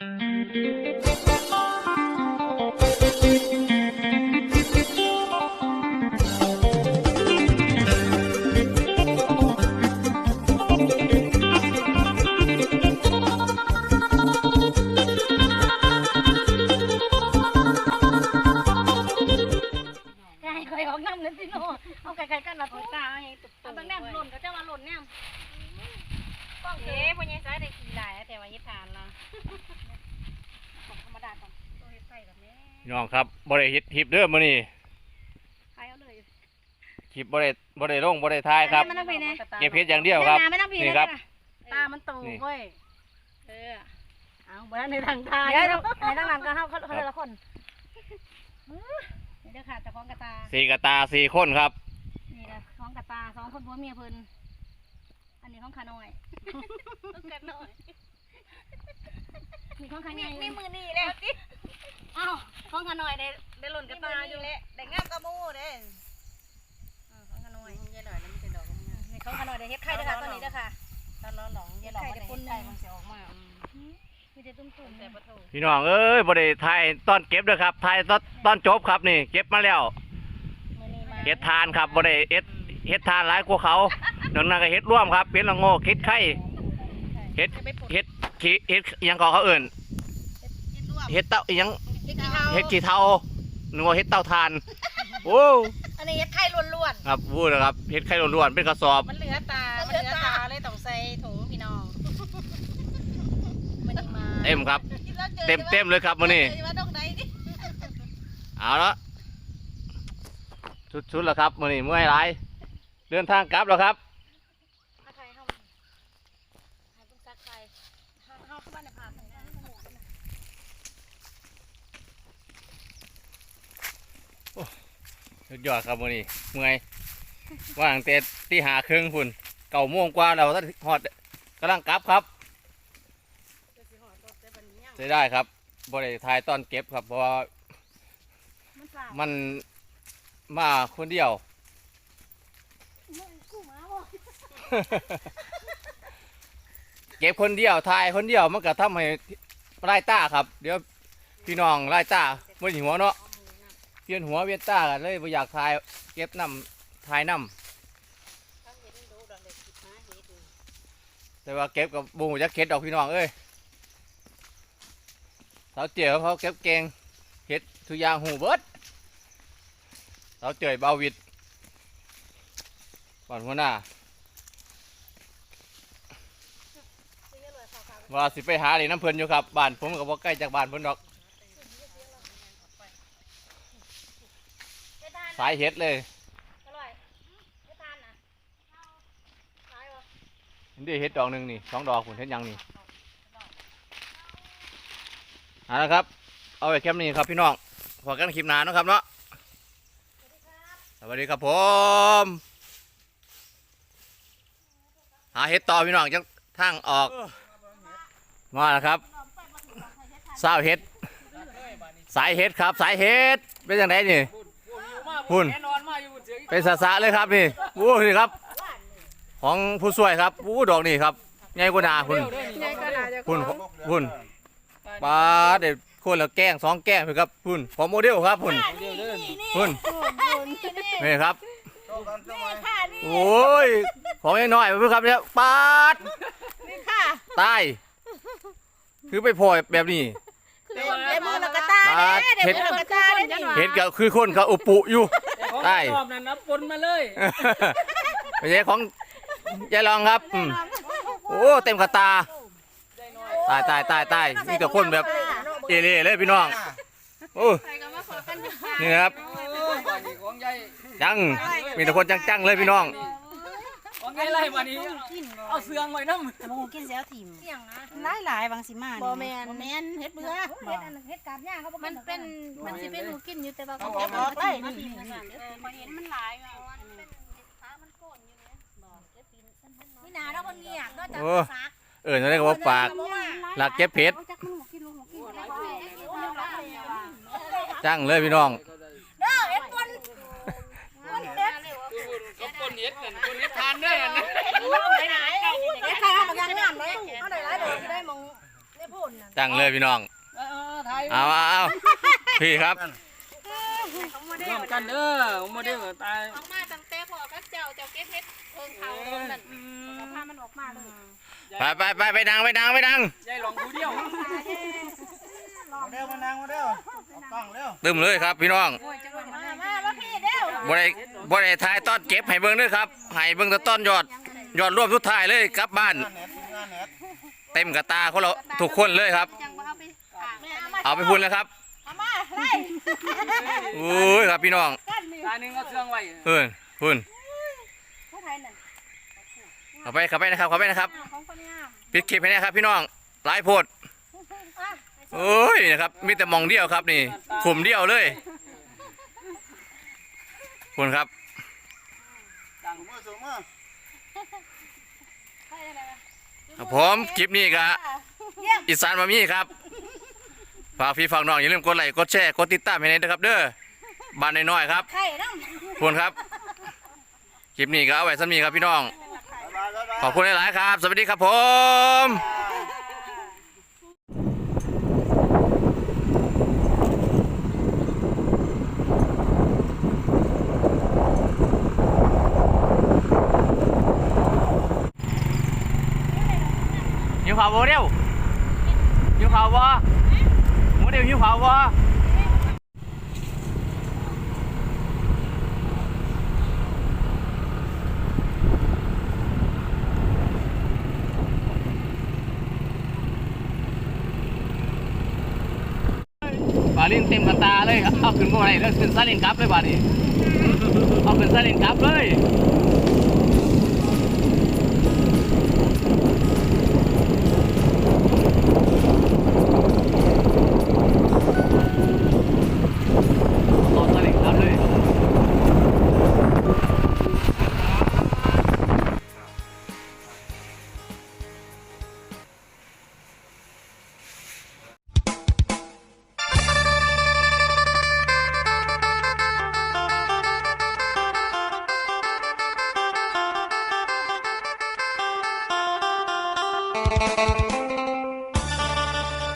ไพี่น้องครับบ่ได้เฮ็ดคลิปเด้อมื้อนี้ใครเอาเลยคลิปบ่ได้บ่ได้ลงบ่ได้ถ่ายครับ ไม่ต้องไปนะเก็บเฮ็ดอย่างเดียวครับ ไม่ต้องไปนี่ครับ ตามันโตนี่เว้ยเออเอาบ้านในทางทางเดี๋ยวในตั้งนั้นก็เข้าเขาเลยละคนนี่เด้อค่ะแต่ของกระตาสี่กระตาสี่คนครับนี่นะของกระตาสองคนผัวเมียเพิ่นอันนี้ของขาน้อยของขาน้อย มีของขาใหญ่นี่มือนี่แล้วจิอ้าวของขาน้อยได้ได้หล่นกระตาอยู่แหละได้งามกระมูเด้อ่าของขาน้อยยายหน่อยแล้วมันจะดอกงามนี่ของขาน้อยได้เฮ็ดไข่เด้อค่ะตอนนี้เด้อค่ะตอนร้อนหลงยายหลอกมันได้ไข่มันจะออกมามีแต่ตุ้มๆแต่แต่ปะโถพี่น้องเอ้ยบ่ได้ถ่ายตอนเก็บเด้อครับถ่ายตอนตอนจบครับนี่เก็บมาแล้วมื้อนี้มาเฮ็ดทานครับบ่ได้เฮ็ดเฮ็ดทานหลายกว่าเขานอกนั้นก็เฮ็ดร่วมครับเป็นละโงกเฮ็ดไข่เฮ็ดเฮ็ด ขี้เฮ็ดอิหยังก็เขาเอิ้นเฮ็ดรวมเฮ็ดเต้าอิหยังเฮ็ดกี่เฮาเฮ็ดขี้เทานึกว่าเฮ็ดเต้าทานโอ้อันนี้เฮ็ดไข่ล้วนครับวู้นะครับเฮ็ดไข่ล้วนๆเป็นกระสอบ ๆ มันเหลือตา มันเหลือตาเลยต้องใส่ถุงพี่น้องมันมาเต็มครับ เต็มเต็มเลยครับมื้อนี้ ว่าดอกใดดิเอาละชุดๆแล้วครับมื้อนี้เมื่อยหลายเดินทางกลับแล้วครับ ถ้าใครเฮาให้เพิ่นซักไข่เฮาเฮาเข้าบ้านในภาคนี่นะให้หมูกันนะ สุดยอดครับมื้อนี้เมื่อยว่างแต่ตีหาครึ่งพุ่นเก่าโมงกว่าแล้วถ้าฮอดกำลังกลับครับใช้ได้ครับบ่ได้ถ่ายตอนเก็บครับ เพราะว่ามันสาวมันมาคนเดียวมันกู้หมาบ่เก็บคนเดียวถ่ายคนเดียวมันก็ทำให้ไล่ตาครับ เดี๋ยวพี่น้องไล่ตาเมื่อหัวเนาะ เพียนหัวเวียนตากันเลยบ่อยากถ่ายเก็บน้ำถ่ายน้ำแต่ว่าเก็บกับบูจะเก็ดดอกพี่น้องเอ้ยสาวเจี๋ยวเขาเก็บเก่งเฮ็ดทุยางหูเบิดสาวเจี๋ยเบาวิดก่อนหัวหน้าว่าสิไปหาเหรีน้ำเพลินอยู่ครับบ้านผมก็บ่ใกล้จากบ้านเพิ่นดอก เฮ็ดทาน สายเฮ็ดเลยอร่อยเฮ็ดทานน่ะขายบ่นี่เฮ็ดดอกหนึ่งนี่สองดอกผมเฮ็ดหยังนี่เอาละครับ เอาไว้แคมป์นี้ครับพี่น้องพอกันคลิปหน้าเนาะครับเนาะสวัสดีครับผม หาเฮ็ดต่อพี่น้องจังทางออกมาแล้วครับสาวเฮ็ด สายเฮ็ดครับ สายเฮ็ดเป็นจังไดนี่ หุ่นแน่นอนมาอยู่เสียงเป็นสาสะเลยครับนี่โอ้นี่ครับ ของผู้ช่วยครับโอ้ดอกนี่ครับใหญ่กว่าหนาคุณใหญ่ขนาดจะคุณคุณปลาเด็ดคนละแกล้งสองแกล้งเลยครับคุณของโมเดลครับคุณคุณนี่ครับโอ้ยของน้อยๆไปเพื่อครับเนี่ยปาดตายคือไปพลอยแบบนี้ ดเด้เห็ดเดี๋ยวมือเราก็ตาเด้นี่เห็ดก็คือคนเขาอุปุอยู่ได้รอบนั้นนับปนมาเลยไม่ใช่ของยายรองครับอืมโอ้เต็มกระตาตายตายตายตายมีแต่คนแบบเอเล่เลยพี่น้องโอ้นี่นะครับโอ้ยบานี้ของใหญ่จังมีแต่คนจังๆเลยพี่น้อง ของใหญ่ไรบานี้เอาเสืองไว้น้ำหมูกินเสียวถิ่มเสี่ยงนะหลายหลายๆบางสิมาบ่แม่นบ่แม่นเฮ็ดเบื่อเฮ็ดอันนั้นเฮ็ดกาบย่างเขาบ่มันเป็นมันสิเป็นหมูกินอยู่แต่ว่าเอาเขาอเก็อบกมาออกเลยมานี่ทีนึงอะเออพอเห็นมันหลายอะมันเป็นขามันโกนอยู่เนี่ยบ่เก็บกินนี่นาแล้วคนเงียบก็จะโอ้ซักเออนั่นก็ว่าปากหลักเก็บเพชรจังเลยพี่น้อง เด้อเอ็ดคน ก็ปนเห็ดกันปนเห็ดทานได้อันนั้น ไห นไหนเอ็ดใครเอามายางงามเลยเอาได้หลายเด้อได้มองได้พูดน่ะจังเลยพี่น้องเออถ่ายเอาเอาเอาพี่ครับ ของโมเดร่ลวมกันเด้อโมเดลตายออกมาตั้งแต่พ่อกับเจ้าเจ้าเก็บเฮ็ดเพิ่งเขาตรงนั้นเอาผ้ามันออกมาเลยไปไปไปไปดังไปดังไปดังยายหลงผู้เดียวเร็วมานั่งมาเร็วเอากล้องเร็วตึมเลยครับพี่น้องมามาว่าพี่เด้วบ่ได้บ่ได้ถ่ายตอนเก็บให้เบิ่งเด้อครับให้เบิ่งแต่ต้นยอดยอดรวมสุดท้ายเลยกลับบ้าน งานเน็ตงานเน็ต เต็มกระตาคนเราทุกคนเลยครับจังว่าเอาไปฝากแม่เอามาเอาไปพูดแล้วครับเอามาไล่โอ้ยครับพี่น้องกันนี่ตาหนึ่งเอาเสื้องไว้เพิ่นเพิ่นผู้ไทยนั่นเข้าไปเข้าไปนะครับเข้าไปนะครับของคนงามปิดคลิปให้นะครับ พี่น้องหลายโพดอะโอ้ยนะครับมีแต่หมองเดียวครับนี่ขุมเดียวเลยคุณครับ ดังมือสูงมือใครอะไรวะครับ ผมคลิปนี้ก็อีสานมามีครับฝากพี่ฝากน้องอย่าลืมกดไลค์กดแชร์กดติดตามให้หน่อยนะครับ เด้อบ้านน้อยๆครับไข่น้คุณครับคลิปนี้ก็เอาไว้สันมีครับพี่น้อง ขอบคุณหลายๆครับ สวัสดีครับผม หิวข่าวโมเดลหิวข่าวบ่โมเดลหิวข่าวบ่ปลาลินเต็ม